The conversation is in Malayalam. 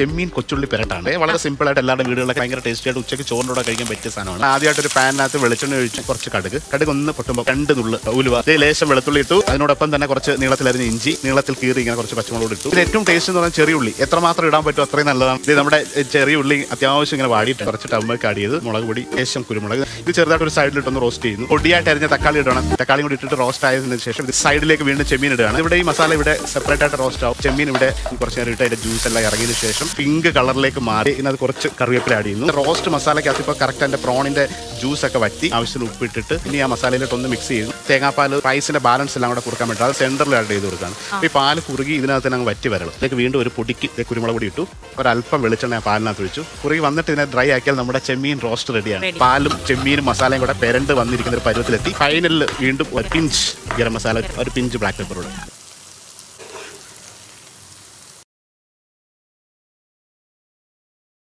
ചെമ്മീൻ കൊച്ചുള്ളി പെരട്ടാണ്. വളരെ സിമ്പിൾ ആയിട്ട് എല്ലാവരുടെ വീടുകളിലൊക്കെ ഭയങ്കര ടേസ്റ്റി ആയിട്ട് ഉച്ചയ്ക്ക് ചോറിനോടെ കഴിക്കാൻ പറ്റിയ സാധനമാണ്. ആദ്യമായിട്ട് ഒരു പാനിനകത്ത് വെളിച്ചെണ്ണ ഒഴിച്ച് കുറച്ച് കടുക്. കടുക് ഒന്ന് പൊട്ടുമ്പോൾ രണ്ട് നുള്ള് ഉലുവ. ലേശം വെളുത്തുള്ളി ഇട്ടു. അതിനോടൊപ്പം തന്നെ കുറച്ച് നീളത്തിലരിഞ്ഞ ഇഞ്ചി നീളത്തിൽ കീറി ഇങ്ങനെ കുറച്ച് പച്ചമുളക് ഇട്ടു. ഇത് ഏറ്റവും ടേസ്റ്റ് എന്ന് പറഞ്ഞാൽ ചെറിയ ഉള്ളി. എത്രമാത്രം ഇടാൻ പറ്റും അത്രയും നല്ലതാണ്. ഇത് നമ്മുടെ ചെറിയ ഉള്ളി അത്യാവശ്യം ഇങ്ങനെ വാടിയിട്ട് കുറച്ച് ടമ്മൊക്കെ അടിയത് മുളക് പൊടി ലേശം കുരുമുളക്. ഇത് ചെറുതായിട്ട് ഒരു സൈഡിലിട്ടൊന്ന് റോസ്റ്റ് ചെയ്യുന്നു. പൊടിയായിട്ട് അരിഞ്ഞ തക്കാളി ഇടണം. തക്കാളി കൂടി ഇട്ടിട്ട് റോസ്റ്റ് ആയതിനു ശേഷം ഇത് സൈഡിലേക്ക് വീണ്ടും ചെമ്മീൻ ഇടുകയാണ്. ഇവിടെ ഈ മസാല ഇവിടെ സെപ്പറേറ്റ് ആയിട്ട് റോസ്റ്റ് ആവും. ചെമ്മീൻ ഇവിടെ കുറച്ച് നേരം ഇട്ട് അതിന്റെ ജ്യൂസ് എല്ലാം ഇറങ്ങിയതിനു ശേഷം പിങ്ക് കളറിലേക്ക് മാറി. ഇതിനകത്ത് കുറച്ച് കറിവേപ്പില ആഡ് ചെയ്യുന്നു. റോസ്റ്റ് മസാലയ്ക്കകത്ത് ഇപ്പോൾ കറക്റ്റ് എന്റെ പ്രോണിന്റെ ജ്യൂസ് ഒക്കെ വറ്റി ആവശ്യത്തിന് ഉപ്പിട്ടിട്ട് ഇനി ആ മസാലയിലോട്ട് ഒന്ന് മിക്സ് ചെയ്യുന്നു. തേങ്ങാപ്പാൽ റൈസിന്റെ ബാലൻസ് എല്ലാം കൂടെ കൊടുക്കാൻ പറ്റും അത് സെന്ററിൽ ആഡ് ചെയ്ത് കൊടുക്കുകയാണ്. അപ്പോൾ ഈ പാൽ കുറുകി ഇതിനകത്ത് തന്നെ അങ്ങ് വറ്റി വരണം. ഇതിലേക്ക് വീണ്ടും ഒരു പൊടിക്ക് കുരുമുളക് പൊടി ഇട്ടു. ഒരല്പം വെളിച്ചെണ്ണ ആ പാലിനകത്ത് ഒഴിച്ചു. കുറുകി വന്നിട്ട് ഇതിനെ ഡ്രൈ ആക്കിയാൽ നമ്മുടെ ചെമ്മീൻ റോസ്റ്റ് റെഡിയാണ് പാലും ചെമ്മീനും മസാലയും കൂടെ പെരണ്ട് വന്നിരിക്കുന്ന ഒരു പരുവത്തിലെത്തി. ഫൈനലിൽ വീണ്ടും ഒരു പിഞ്ച് ഗരം മസാല ഒരു പിഞ്ച് ബ്ലാക്ക് പെപ്പർ ഇടും